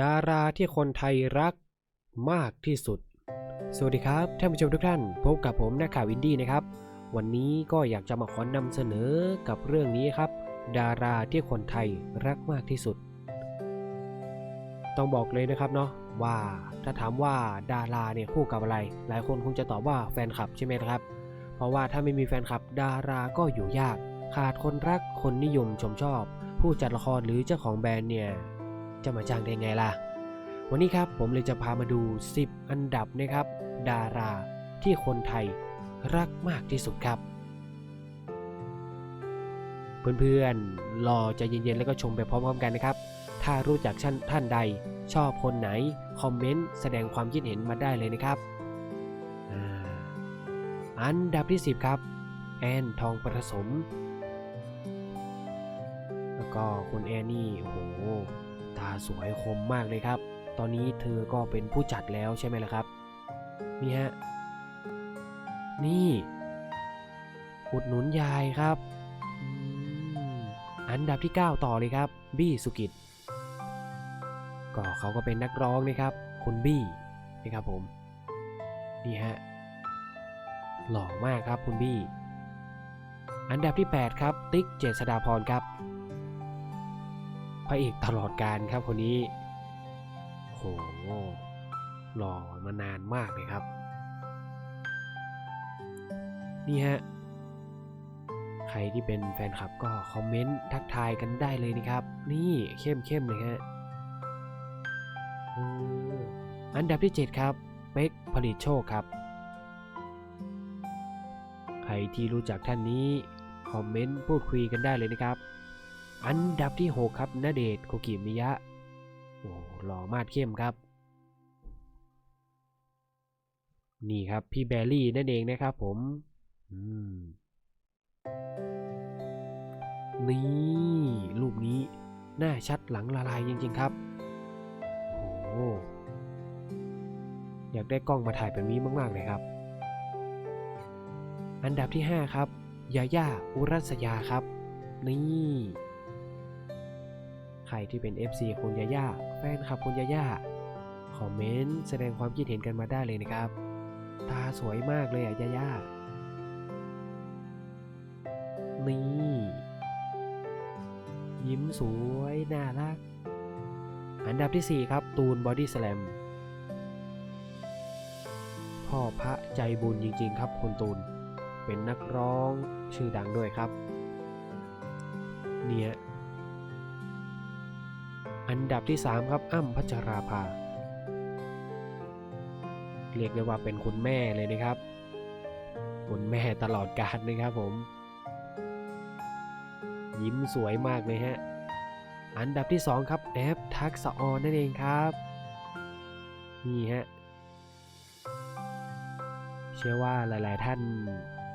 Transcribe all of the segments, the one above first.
ดาราที่คนไทยรักมากที่สุด สวัสดีครับท่านผู้ชมทุกท่าน พบกับผมนักข่าวอินดี้นะครับ วันนี้ก็อยากจะมาขอนำเสนอกับเรื่องนี้ครับ ดาราที่คนไทยรักมากที่สุด ต้องบอกเลยนะครับเนาะว่าถ้าถามว่าดาราเนี่ยคู่กับอะไร หลายคนคงจะตอบว่าแฟนคลับใช่ไหมครับ เพราะว่าถ้าไม่มีแฟนคลับดาราก็อยู่ยาก ขาดคนรักคนนิยมชมชอบ ผู้จัดละครหรือเจ้าของแบรนด์เนี่ย จะมาจ้างได้ไงล่ะ วันนี้ครับผมเลยจะพามาดู 10 อันดับนะครับ ดาราที่คนไทยรักมากที่สุดครับ เพื่อนๆรอใจเย็นๆแล้วก็ชมไปพร้อมๆกันนะครับ ถ้ารู้จักท่านท่านใด ชอบคนไหน คอมเมนต์แสดงความคิดเห็นมาได้เลยนะครับอ,อันดับที่ 10 ครับ แอนทองประสม แล้วก็คุณแอนนี่โอ้โห ตาสวยคมมากเลยครับ ตอนนี้เธอก็เป็นผู้จัดแล้วใช่ไหมล่ะครับ นี่ฮะ นี่อุดหนุนยายครับ อันดับที่ 9 ต่อเลยครับ บี้สุกิต ก็เขาก็เป็นนักร้องนะครับ คุณบี้นะครับผม นี่ฮะ หล่อมากครับคุณบี้ อันดับที่ 8 ครับ ติ๊ก เจษฎาพรครับ ระเอกตลอดการครับคนนี้โหหล่อมานานมากเลยครับ นี่ฮะ ใครที่เป็นแฟนคลับก็คอมเมนต์ทักทายกันได้เลยนะครับ นี่เข้มเข้มๆเลยฮะอออันดับที่ 7 ครับเป๊กผลิตโชคครับ ใครที่รู้จักท่านนี้ คอมเมนต์พูดคุยกันได้เลยนะครับ อันดับที่ 6 ครับณเดชโคกิมิยะ โอ้หล่อมาดเข้มครับ นี่ครับพี่แบรี่นั่นเองนะครับผม อืม นี่ รูปนี้ หน้าชัดหลังละลายจริง ๆ ครับ โอ้อยากได้กล้องมาถ่ายแบบนี้มาก ๆ เลยครับ อันดับที่ 5 ครับ ยาย่าอุรัสยาครับ นี่ รที่เป็น FC คุณยาย่าแฟนคลับคุณยาย่าคอมเมนต์แสดงความคิดเห็นกันมาได้เลยนะครับ ตาสวยมากเลยอะยาย่านี่ยิ้มสวยน่ารัก อันดับที่ 4 ครับ ตูนบอดี้สแลมพ่อพระใจบุญจริงๆ ครับคุณตูน เป็นนักร้องชื่อดังด้วยครับ เนี่ย อันดับที่ 3 ครับอ้ำพัชราภา เรียกได้ว่าเป็นคุณแม่เลยนะครับ คุณแม่ตลอดกาลนะครับผม ยิ้มสวยมากเลยฮะ อันดับที่ 2 ครับแอฟทักษะออนนั่นเองครับ นี่ฮะ เชื่อว่าหลาย ๆ ท่าน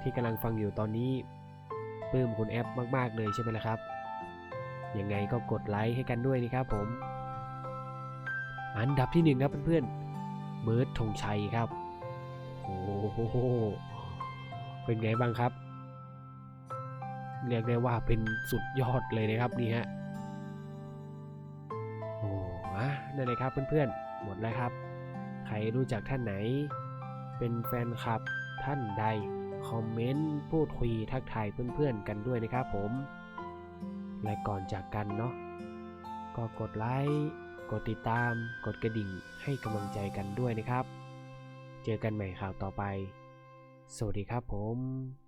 ที่กำลังฟังอยู่ตอนนี้ปลื้มคุณแอปมาก ๆ เลยใช่ไหมล่ะครับ ยังไงก็กดไลค์ให้กันด้วยนะครับผม อันดับที่หนึ่งครับเพื่อนๆเบิร์ดธงชัยครับ โอ้โห เป็นไงบ้างครับ เรียกได้ว่าเป็นสุดยอดเลยนะครับนี่ฮะ โอ้อะนั่นเลยครับเพื่อนๆ หมดแล้วครับ ใครรู้จักท่านไหน เป็นแฟนคลับท่านใด คอมเมนต์ พูดคุยทักทายเพื่อนๆ กันด้วยนะครับผม และก่อนจากกันเนาะก็กดไลค์กดติดตาม กดกระดิ่งให้กำลังใจกันด้วยนะครับ เจอกันใหม่ข่าวต่อไป สวัสดีครับผม